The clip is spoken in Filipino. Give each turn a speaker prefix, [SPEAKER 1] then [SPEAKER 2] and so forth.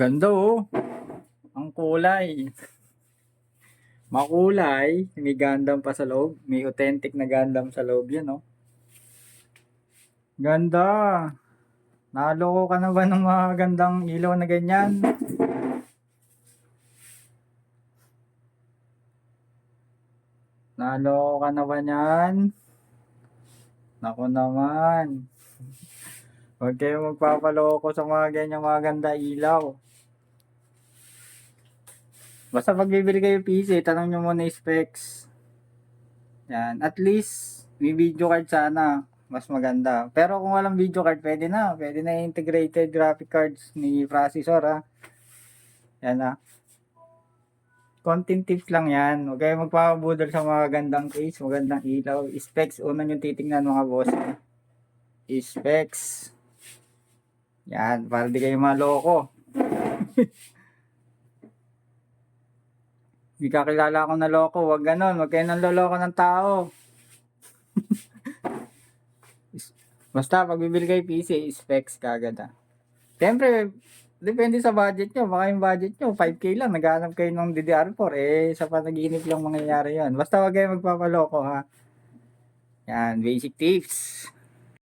[SPEAKER 1] Ganda oh. Ang kulay. Makulay. May Gundam pa sa loob. May authentic na Gundam sa loob yan oh. Ganda. Naloko ka na ba ng mga gandang ilaw na ganyan? Naloko ka na ba niyan? Naku naman. Huwag kayo magpapaloko sa mga ganyan mga ganda ilaw. Basta pag bibili kayo PC, tanong nyo muna yung specs. Yan. At least, may video card sana. Mas maganda. Pero kung walang video card, pwede na. Pwede na integrated graphic cards ni processor ha. Yan na. Content tips lang yan. Huwag kayo magpapabudol sa mga gandang case, magandang ilaw. Specs, una yung titingnan mga boss. Specs. Yan, para di kayo maloko. Hindi kakilala ako na loko, wag ganon, wag kayo nang ng tao. Basta, pag bibili kayo PC, specs kagad ah. Siyempre, depende sa budget nyo. Baka yung budget nyo, 5K lang, naghanap kayo ng DDR4, eh, sa panaginip lang mangyayari yon. Basta wag kayo magpapaloko ha. Yan, basic tips.